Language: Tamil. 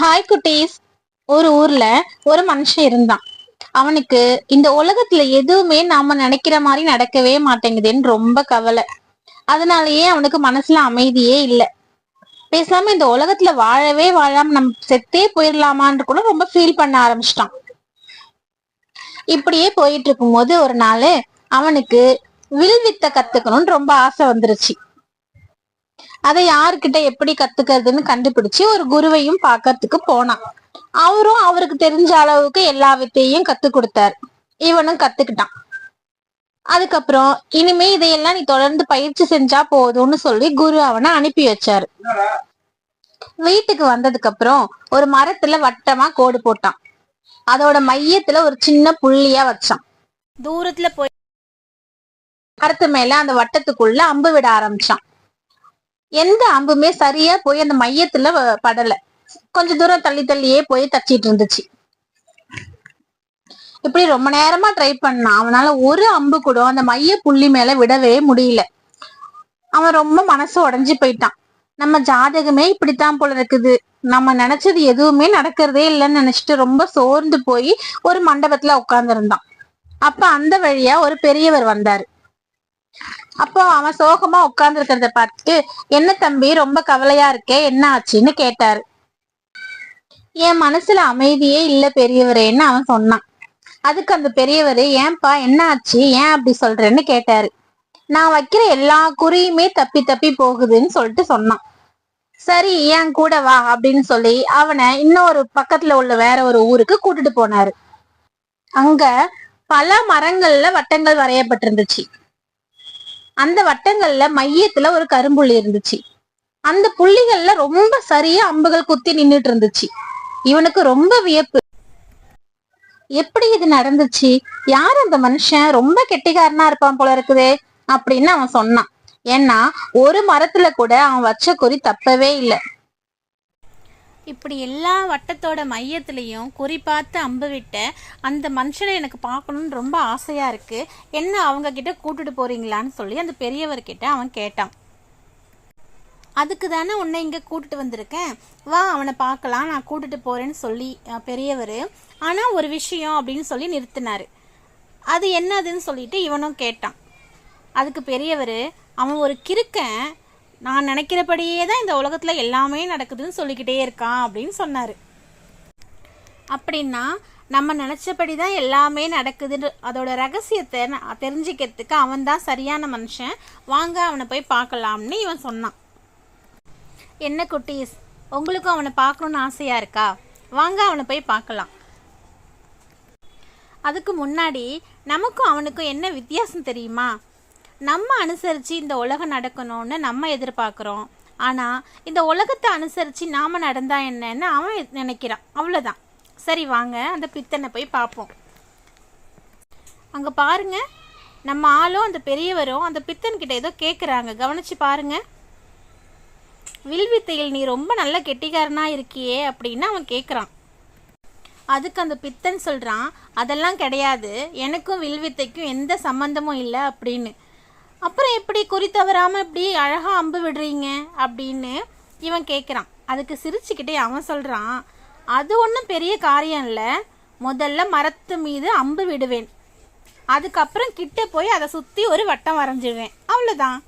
ஹாய் குட்டீஸ். ஒரு ஊர்ல ஒரு மனுஷன் இருந்தான். அவனுக்கு இந்த உலகத்துல எதுவுமே நாம நினைக்கிற மாதிரி நடக்கவே மாட்டேங்குதுன்னு ரொம்ப கவலை. அதனாலயே அவனுக்கு மனசுல அமைதியே இல்லை. பேசாம இந்த உலகத்துல வாழவே வாழாம நம்ம செத்தே போயிடலாமான்னு கூட ரொம்ப ஃபீல் பண்ண ஆரம்பிச்சிட்டான். இப்படியே போயிட்டு இருக்கும்போது ஒரு நாள் அவனுக்கு வில் வித்த கத்துக்கணும்னு ரொம்ப ஆசை வந்துருச்சு. அதை யாருக்கிட்ட எப்படி கத்துக்கிறதுன்னு கண்டுபிடிச்சு ஒரு குருவையும் பார்க்கறதுக்கு போனான். அவரும் அவருக்கு தெரிஞ்ச அளவுக்கு எல்லா வித்தையும் கத்து கொடுத்தாரு. இவனும் கத்துக்கிட்டான். அதுக்கப்புறம் இனிமே இதையெல்லாம் நீ தொடர்ந்து பயிற்சி செஞ்சா போதும்னு சொல்லி குரு அவனை அனுப்பி வச்சாரு. வீட்டுக்கு வந்ததுக்கு அப்புறம் ஒரு மரத்துல வட்டமா கோடு போட்டான். அதோட மையத்துல ஒரு சின்ன புள்ளியா வச்சான். தூரத்துல போய் மரத்து மேல அந்த வட்டத்துக்குள்ள அம்பு விட ஆரம்பிச்சான். எந்த அம்புமே சரியா போய் அந்த மையத்துல வ- படல. கொஞ்ச தூரம் தள்ளி தள்ளியே போய் தச்சிட்டு இருந்துச்சு. இப்படி ரொம்ப நேரமா ட்ரை பண்ணான் அவனால ஒரு அம்பு கூட அந்த மைய புள்ளி மேல விடவே முடியல. அவன் ரொம்ப மனசு உடஞ்சி போயிட்டான். நம்ம ஜாதகமே இப்படித்தான் போல இருக்குது. நம்ம நினைச்சது எதுவுமே நடக்கிறதே இல்லைன்னு நினைச்சிட்டு ரொம்ப சோர்ந்து போய் ஒரு மண்டபத்துல உட்கார்ந்திருந்தான். அப்ப அந்த வழியா ஒரு பெரியவர் வந்தாரு. அப்போ அவன் சோகமா உட்கார்ந்து இருக்கிறத பார்த்துட்டு என்ன தம்பி ரொம்ப கவலையா இருக்கே என்ன ஆச்சுன்னு கேட்டாரு. என் மனசுல அமைதியே இல்ல பெரியவரேன்னு அவன் சொன்னான். அதுக்கு அந்த பெரியவர் ஏன்பா என்ன ஆச்சு? ஏன் அப்படி சொல்றேன்னு கேட்டாரு. நான் வைக்கிற எல்லா குறியுமே தப்பி தப்பி போகுதுன்னு சொல்லிட்டு சொன்னான். சரி என் கூட வா அப்படின்னு சொல்லி அவனை இன்னொரு பக்கத்துல உள்ள வேற ஒரு ஊருக்கு கூட்டிட்டு போனாரு. அங்க பல மரங்கள்ல வட்டங்கள் வரையப்பட்டிருந்துச்சு. அந்த வட்டங்கள்ல மையத்துல ஒரு கரும்புள்ளி இருந்துச்சு. அந்த புள்ளிகள்ல ரொம்ப சரியா அம்புகள் குத்தி நின்னுட்டு இருந்துச்சு. இவனுக்கு ரொம்ப வியப்பு. எப்படி இது நடந்துச்சு? யார் அந்த மனுஷன்? ரொம்ப கெட்டிக்காரனா இருப்பான் போல இருக்குதே அப்படின்னு அவன் சொன்னான். ஏன்னா ஒரு மரத்துல கூட அவன் வச்ச குறி தப்பவே இல்லை. இப்படி எல்லா வட்டத்தோட மையத்துலேயும் குறி பார்த்து அம்பு விட்ட அந்த மனுஷனை எனக்கு பார்க்கணுன்னு ரொம்ப ஆசையாக இருக்குது என்ன அவங்க கிட்ட கூட்டிட்டு போகிறீங்களான்னு சொல்லி அந்த பெரியவர்கிட்ட அவன் கேட்டான். அதுக்கு தானே உன்னை இங்கே கூட்டிட்டு வந்திருக்கேன். வா அவனை பார்க்கலாம். நான் கூட்டிட்டு போகிறேன்னு சொல்லி பெரியவர். ஆனால் ஒரு விஷயம் அப்படின்னு சொல்லி நிறுத்தினார். அது என்னதுன்னு சொல்லிட்டு இவனும் கேட்டான். அதுக்கு பெரியவர் அவன் ஒரு கிறுக்கன் நான் நினைக்கிறபடியே தான் இந்த உலகத்தில் எல்லாமே நடக்குதுன்னு சொல்லிக்கிட்டே இருக்கான் அப்படின்னு சொன்னார். அப்படின்னா நம்ம நினச்சபடி தான் எல்லாமே நடக்குதுன்னு அதோட ரகசியத்தை தெரிஞ்சுக்கிறதுக்கு அவன் தான் சரியான மனுஷன். வாங்க அவனை போய் பார்க்கலாம்னு இவன் சொன்னான். என்ன குட்டீஸ் உங்களுக்கும் அவனை பார்க்கணுன்னு ஆசையாக இருக்கா? வாங்க அவனை போய் பார்க்கலாம். அதுக்கு முன்னாடி நமக்கும் அவனுக்கும் என்ன வித்தியாசம் தெரியுமா? நம்ம அனுசரித்து இந்த உலகம் நடக்கணும்னு நம்ம எதிர்பார்க்குறோம். ஆனால் இந்த உலகத்தை அனுசரித்து நாம் நடந்தா என்னன்னு அவன் நினைக்கிறான். அவ்வளோதான் சரி வாங்க அந்த பித்தனை போய் பார்ப்போம். அங்கே பாருங்க நம்ம ஆளும் அந்த பெரியவரும் அந்த பித்தன்கிட்ட ஏதோ கேட்குறாங்க கவனிச்சு பாருங்க. வில்வித்தையில் நீ ரொம்ப நல்ல கெட்டிக்காரனா இருக்கியே அப்படின்னு அவன் கேட்குறான் அதுக்கு அந்த பித்தன் சொல்கிறான் அதெல்லாம் கிடையாது. எனக்கும் வில்வித்தைக்கும் எந்த சம்மந்தமும் இல்லை அப்படின்னு. அப்புறம் எப்படி குறி தவறாமல் இப்படி அழகாக அம்பு விடுறீங்க அப்படின்னு இவன் கேட்குறான் அதுக்கு சிரிச்சுக்கிட்டே அவன் சொல்கிறான் அது ஒன்றும் பெரிய காரியம் இல்லை. முதல்ல மரத்து மீது அம்பு விடுவேன். அதுக்கப்புறம் கிட்ட போய் அதை சுற்றி ஒரு வட்டம் வரைஞ்சிடுவேன் அவ்வளோதான்